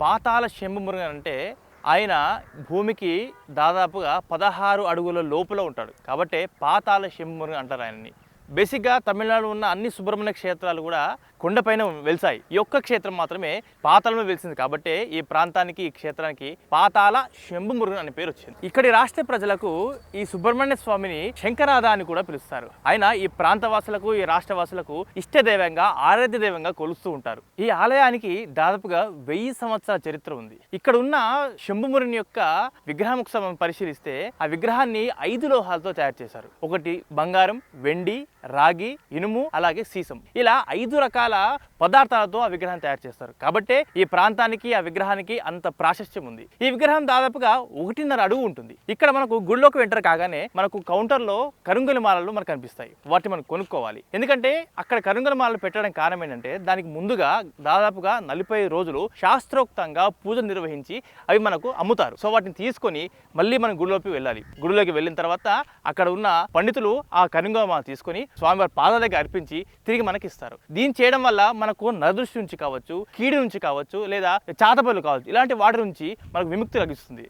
పాతాల శంభుమురుగన్ అంటే ఆయన భూమికి దాదాపుగా పదహారు అడుగుల లోపల ఉంటాడు. కాబట్టి పాతాల శంభుమురుగన్ అంటారు ఆయన్ని. బేసిక్గా తమిళనాడు ఉన్న అన్ని సుబ్రహ్మణ్య క్షేత్రాలు కూడా కొండపైన వెలిసాయి. ఈ ఒక్క క్షేత్రం మాత్రమే పాతాళంలో వెలిసింది కాబట్టి ఈ ప్రాంతానికి ఈ క్షేత్రానికి పాతాల శంభుమురుగన్ అనే పేరు వచ్చింది. ఇక్కడి రాష్ట్ర ప్రజలకు ఈ సుబ్రహ్మణ్య స్వామిని శంకరాధ అని కూడా పిలుస్తారు. ఆయన ఈ ప్రాంతవాసులకు ఈ రాష్ట్రవాసులకు ఇష్టదైవంగా ఆరాధ్య దైవంగా కొలుస్తూ ఉంటారు. ఈ ఆలయానికి దాదాపుగా వెయ్యి సంవత్సరాల చరిత్ర ఉంది. ఇక్కడ ఉన్న శంభుమురుని యొక్క విగ్రహం పరిశీలిస్తే ఆ విగ్రహాన్ని ఐదు లోహాలతో తయారు చేశారు. ఒకటి బంగారం వెండి రాగి ఇనుము అలాగే సీసం. ఇలా ఐదు రకాల పదార్థాలతో ఆ విగ్రహం తయారు చేస్తారు. కాబట్టి ఈ ప్రాంతానికి ఆ విగ్రహానికి అంత ప్రాశస్త్యం ఉంది. ఈ విగ్రహం దాదాపుగా ఒకటిన్నర అడుగు ఉంటుంది. ఇక్కడ మనకు గుడిలోకి వెంటర్ కాగానే మనకు కౌంటర్లో కరుంగలి మాలలు మనకు కనిపిస్తాయి. వాటిని మనం కొనుక్కోవాలి. ఎందుకంటే అక్కడ కరుంగలి మాలలు పెట్టడం కారణం ఏంటంటే దానికి ముందుగా దాదాపుగా నలభై రోజులు శాస్త్రోక్తంగా పూజ నిర్వహించి అవి మనకు అమ్ముతారు. సో వాటిని తీసుకొని మళ్ళీ మనం గుడిలోకి వెళ్ళాలి. గుడిలోకి వెళ్ళిన తర్వాత అక్కడ ఉన్న పండితులు ఆ కరుంగమాల తీసుకొని స్వామివారి పాదాల దగ్గర అర్పించి తిరిగి మనకి ఇస్తారు దీన్ని చేయడం వల్ల మనకు నరదృష్టి నుంచి కావచ్చు కీడి నుంచి కావచ్చు లేదా చాతపళ్ళు కావచ్చు ఇలాంటి వాటి నుంచి మనకు విముక్తి లభిస్తుంది.